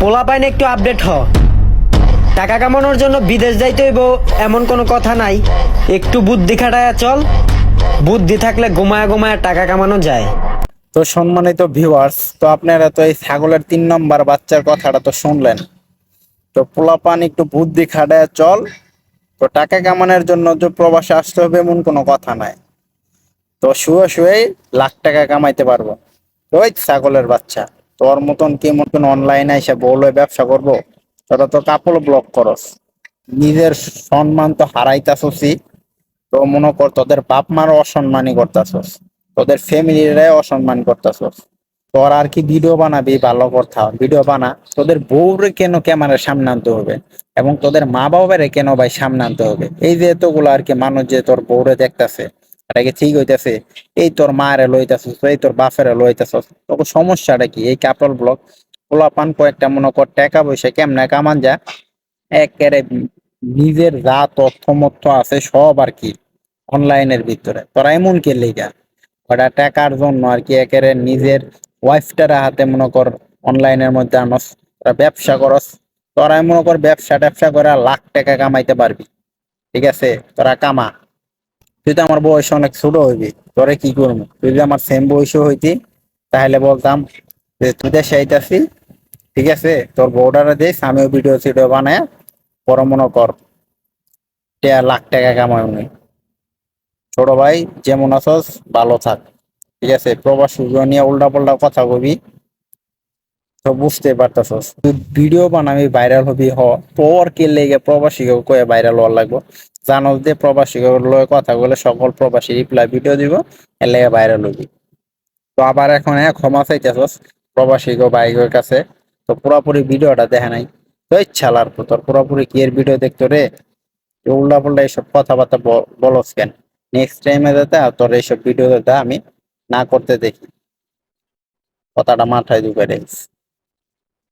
পোলা পাইন একটু আপডেট হ। টাকা কামানোর জন্য বিদেশ যাইতে হইব, এমন কোনো কথা নাই। একটু বুদ্ধি খাটায়া চল। বুদ্ধি থাকলে ঘুমায়া ঘুমায়া টাকা কামানো যায়। তো সম্মানিত ভিউয়ার্স তো আপনারা তো এই ছাগলের তিন নম্বর বাচ্চার কথাটা তো শুনলেন। তো পোলাপান একটু বুদ্ধি খাটায় চল। তো টাকা কামানোর জন্য যে প্রবাসে আসতে হবে এমন কোনো কথা নাই। তো শুয়ে শুয়ে লাখ টাকা কামাইতে পারব। ওই ছাগলের বাচ্চা। তোর মতন কি মতন অনলাইনে এসে বলে ব্যবসা করব, তোরা তো কাপড় ব্লক করস। নিজের সম্মান তো হারাইতাছসি তো মনে কর তোদের বাপ মারও অসম্মানই করতাছস। তোদের ফ্যামিলিরাই অসম্মান করতেছস। তোর আর কি ভিডিও বানাবি? ভালো কথা ভিডিও বানা। তোদের বউরে কেন ক্যামেরার সামনে আনতে হবে? এবং তোদের মা বাবারে কেন ভাই সামনে আনতে হবে? এই যে এতগুলো আর কি মানুষ যে তোর বউরে দেখতাছে। এটা কি ঠিক হইতাছে? এই তোর মারে লইতাছস, এই তোর বাপেরে লইতাছস। তোকে সমস্যাটা কি? এই কাপড় ব্লক পোলাপান কয়েকটা মনে কর টাকা পয়সা কেমনে কামান যা একেবারে নিজের যা তথ্য মথ্য আছে সব আর কি অনলাইনের ভিতরে। তোরা এমন কে লেগা? ওটা টাকার জন্য আর কি একেবারে নিজের ওয়াইফটার হাতে মনে কর অনলাইনের মধ্যে আনস, তোরা ব্যবসা করস। তোরা মনে কর ব্যবসা ট্যাবসা করে লাখ টাকা কামাইতে পারবি। ঠিক আছে? তোরা কামা। তুই তো আমার বয়স অনেক ছোট হইবি, তোরে কি করব? তুই যদি আমার সেম বয়স হইতি, তাহলে বলতাম যে তুই দেশে আইতাছি ঠিক আছে? তোর বর্ডারে দিস আমিও ভিডিও সিডিও বানায় পর মনে কর লাখ টাকা কামাই উনি ছোট ভাই, যেমন আছস, ভালো থাক। ঠিক আছে? প্রবাসী নিয়ে উল্টা পাল্টা কথা কবি। তো বুঝতে পারতাছস। ভিডিও বানাবি ভাইরাল হবি, হ। তোর কে লেগে প্রবাসী কয়ে ভাইরাল হওয়ার লাগবো। জানোস যে প্রবাসী লয়ে কথা বলে সকল প্রবাসী রিপ্লাই ভিডিও দিব, এর লেগে ভাইরাল হবি। তো আবার এখন হ্যাঁ ক্ষমা চাইতেছস প্রবাসী ভাইগের কাছে। তো পুরোপুরি ভিডিওটা দেখে নাই। তো ইচ্ছা লার তোর পুরোপুরি কি এর ভিডিও দেখতো রে? উল্টা পাল্টা এইসব কথাবার্তা বলস কেন? নেক্সট টাইমে আর তোর এইসব ভিডিও যাতে আমি না করতে দেখি। কথাটা মাথায় ঢুকে রেখেছি